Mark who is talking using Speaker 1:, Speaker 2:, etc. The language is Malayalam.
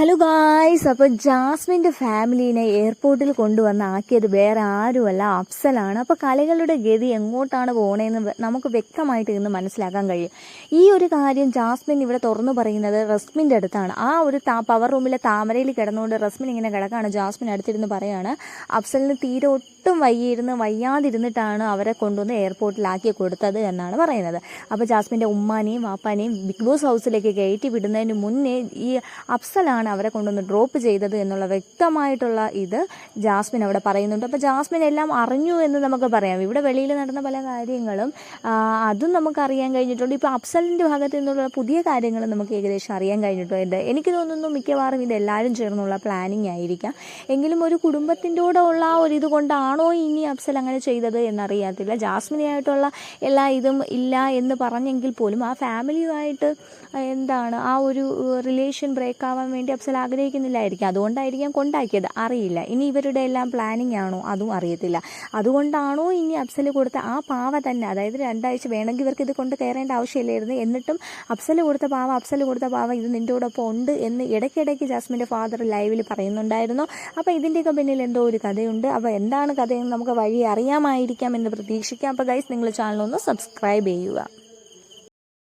Speaker 1: ഹലോ ഗായ്സ് അപ്പോൾ ജാസ്മിന്റെ ഫാമിലീനെ എയർപോർട്ടിൽ കൊണ്ടുവന്ന് ആക്കിയത് വേറെ ആരുമല്ല അഫ്സലാണ്. അപ്പോൾ കളികളുടെ ഗതി എങ്ങോട്ടാണ് പോകണതെന്ന് വെ- നമുക്ക് വ്യക്തമായിട്ട് ഇന്ന് മനസ്സിലാക്കാൻ കഴിയും. ഈ ഒരു കാര്യം ജാസ്മിൻ ഇവിടെ തുറന്നു പറയുന്നത് റസ്മിന്റെ അടുത്താണ്. ആ ഒരു പവർ റൂമിലെ താമരയിൽ കിടന്നുകൊണ്ട് റസ്മിൻ ഇങ്ങനെ കിടക്കാണ്. ജാസ്മിൻ അടുത്തിരുന്ന് പറയാണ് അഫ്സലിന് തീരെ ഒട്ടും വയ്യിരുന്ന് വയ്യാതിരുന്നിട്ടാണ് അവരെ കൊണ്ടുവന്ന് എയർപോർട്ടിലാക്കി കൊടുത്തത് എന്നാണ് പറയുന്നത്. അപ്പോൾ ജാസ്മിന്റെ ഉമ്മാനെയും വാപ്പാനെയും ബിഗ് ബോസ് ഹൗസിലേക്ക് കയറ്റി വിടുന്നതിന് മുന്നേ ഈ അഫ്സലാണ് അവരെ കൊണ്ടുവന്ന് ഡ്രോപ്പ് ചെയ്തത് എന്നുള്ള വ്യക്തമായിട്ടുള്ള ഇത് ജാസ്മിൻ അവിടെ പറയുന്നുണ്ട്. അപ്പോൾ ജാസ്മിൻ എല്ലാം അറിഞ്ഞു എന്ന് നമുക്ക് പറയാം. ഇവിടെ വെളിയിൽ നടന്ന പല കാര്യങ്ങളും അതും നമുക്ക് അറിയാൻ കഴിഞ്ഞിട്ടുണ്ട്. ഇപ്പോൾ അഫ്സലിന്റെ ഭാഗത്ത് നിന്നുള്ള പുതിയ കാര്യങ്ങൾ നമുക്ക് ഏകദേശം അറിയാൻ കഴിഞ്ഞിട്ടുണ്ട്. എനിക്ക് തോന്നുന്നു മിക്കവാറും ഇത് എല്ലാവരും ചേർന്നുള്ള പ്ലാനിങ് ആയിരിക്കാം. എങ്കിലും ഒരു കുടുംബത്തിന്റെ കൂടെ ഉള്ള ആ ഒരു ഇത് കൊണ്ടാണോ ഇനി അഫ്സൽ അങ്ങനെ ചെയ്തത് എന്നറിയത്തില്ല. ജാസ്മിനായിട്ടുള്ള എല്ലാ ഇതും ഇല്ല എന്ന് പറഞ്ഞെങ്കിൽ പോലും ആ ഫാമിലിയുമായിട്ട് എന്താണ് ആ ഒരു റിലേഷൻ ബ്രേക്ക് ആവാൻ വേണ്ടി അഫ്സൽ ആഗ്രഹിക്കുന്നില്ലായിരിക്കും. അതുകൊണ്ടായിരിക്കാം കൊണ്ടാക്കിയത്. അറിയില്ല. ഇനി ഇവരുടെ എല്ലാം പ്ലാനിങ് ആണോ? അതും അറിയത്തില്ല. അതുകൊണ്ടാണോ ഇനി അഫ്സൽ കൊടുത്ത ആ പാവ തന്നെ അതായത് രണ്ടാഴ്ച വേണമെങ്കിൽ ഇവർക്ക് ഇത് കൊണ്ട് കയറേണ്ട ആവശ്യമില്ലായിരുന്നു എന്നിട്ടും അഫ്സൽ കൊടുത്ത പാവ അഫ്സൽ കൊടുത്ത പാവ ഇത് നിന്റെ കൂടൊപ്പം ഉണ്ട് എന്ന് ഇടയ്ക്കിടയ്ക്ക് ജാസ്മിന്റെ ഫാദർ ലൈവിൽ പറയുന്നുണ്ടായിരുന്നു. അപ്പോൾ ഇതിന്റെയൊക്കെ പിന്നിൽ എന്തോ ഒരു കഥയുണ്ട്. അപ്പോൾ എന്താണ് കഥയെന്ന് നമുക്ക് വഴി അറിയാമായിരിക്കാം എന്ന് പ്രതീക്ഷിക്കാം. അപ്പോൾ ഗൈസ് നിങ്ങൾ ചാനലൊന്ന് സബ്സ്ക്രൈബ് ചെയ്യുക.